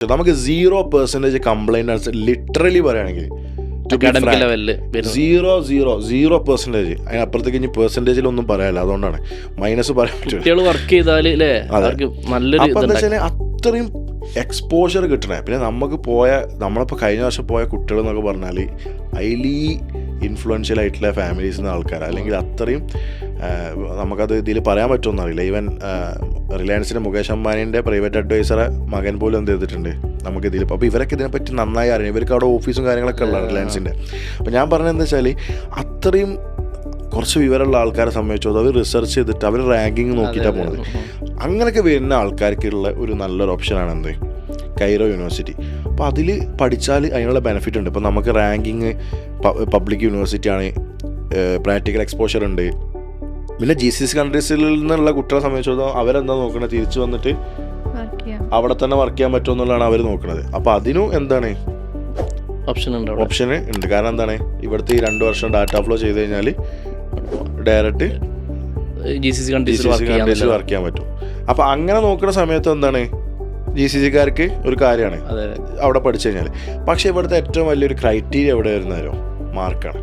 നമുക്ക് zero percentage complaint literally പറയുകയാണെങ്കിൽ zero zero zero percentage അതിനപ്പുറത്തേക്ക് ഇനി പെർസെന്റേജിലൊന്നും പറയാനില്ല. അതുകൊണ്ടാണ് മൈനസ് പറയാൻ പറ്റില്ല കുട്ടികൾ വർക്ക് ഇതുണ്ടായി. അത്രയും എക്സ്പോഷർ കിട്ടണേ. പിന്നെ നമുക്ക് പോയ നമ്മളിപ്പോൾ കഴിഞ്ഞ വർഷം പോയ കുട്ടികൾ എന്നൊക്കെ പറഞ്ഞാൽ ഹൈലി ഇൻഫ്ലുവൻഷ്യൽ ആയിട്ടുള്ള ഫാമിലീസിൽ നിന്ന് ആൾക്കാർ അല്ലെങ്കിൽ അത്രയും നമുക്കത് ഇതിൽ പറയാൻ പറ്റുമെന്നറിയില്ല ഈവൻ റിലയൻസിന്റെ മുകേഷ് അംബാനിന്റെ പ്രൈവറ്റ് അഡ്വൈസറെ മകൻ പോലും എന്ത് ചെയ്തിട്ടുണ്ട്? നമുക്ക് ഇതിൽ അപ്പോൾ ഇവരൊക്കെ ഇതിനെപ്പറ്റി നന്നായി അറിയാം ഇവർക്ക് അവിടെ ഓഫീസും കാര്യങ്ങളൊക്കെ ഉള്ള റിലയൻസിന്റെ അപ്പോൾ ഞാൻ പറഞ്ഞത് എന്താ വെച്ചാൽ അത്രയും കുറച്ച് വിവരമുള്ള ആൾക്കാരെ സംബന്ധിച്ചോ അവർ റിസർച്ച് ചെയ്തിട്ട് അവർ റാങ്കിങ് നോക്കിയിട്ടാണ് പോണത്. അങ്ങനെയൊക്കെ വരുന്ന ആൾക്കാർക്കുള്ള ഒരു നല്ലൊരു ഓപ്ഷനാണ് എന്ത്? കൈറോ യൂണിവേഴ്സിറ്റി അപ്പോൾ അതിൽ പഠിച്ചാൽ അതിനുള്ള ബെനിഫിറ്റ് ഉണ്ട്. ഇപ്പോൾ നമുക്ക് റാങ്കിങ് പബ്ലിക് യൂണിവേഴ്സിറ്റി ആണ് പ്രാക്ടിക്കൽ എക്സ്പോഷർ ഉണ്ട്. പിന്നെ ജി സി സി കൺട്രീസിൽ നിന്നുള്ള കുട്ടികളെ സംബന്ധിച്ചിടത്തോളം അവരെന്താ നോക്കണത് തിരിച്ചു വന്നിട്ട് അവിടെ തന്നെ വർക്ക് ചെയ്യാൻ പറ്റുമോ എന്നുള്ളതാണ് അവർ നോക്കുന്നത് അപ്പോൾ അതിനും എന്താണ്? ഓപ്ഷൻ ഉണ്ട് ഓപ്ഷൻ ഓപ്ഷന് ഉണ്ട്. കാരണം എന്താണ്? ഇവിടുത്തെ ഈ രണ്ട് വർഷം ഡാറ്റ ഫ്ലോ ചെയ്ത് കഴിഞ്ഞാൽ direct G C C G കൺട്രീസിൽ C C work ചെയ്യാൻ പറ്റും. അപ്പോൾ അങ്ങനെ നോക്കുന്ന സമയത്ത് എന്താണ്? ജി സി സിക്കാർക്ക് ഒരു കാര്യമാണ്. അവിടെ പഠിച്ചു കഴിഞ്ഞാൽ പക്ഷേ ഇവിടുത്തെ ഏറ്റവും വലിയൊരു ക്രൈറ്റീരിയ എവിടെ വരുന്നതോ മാർക്കാണ്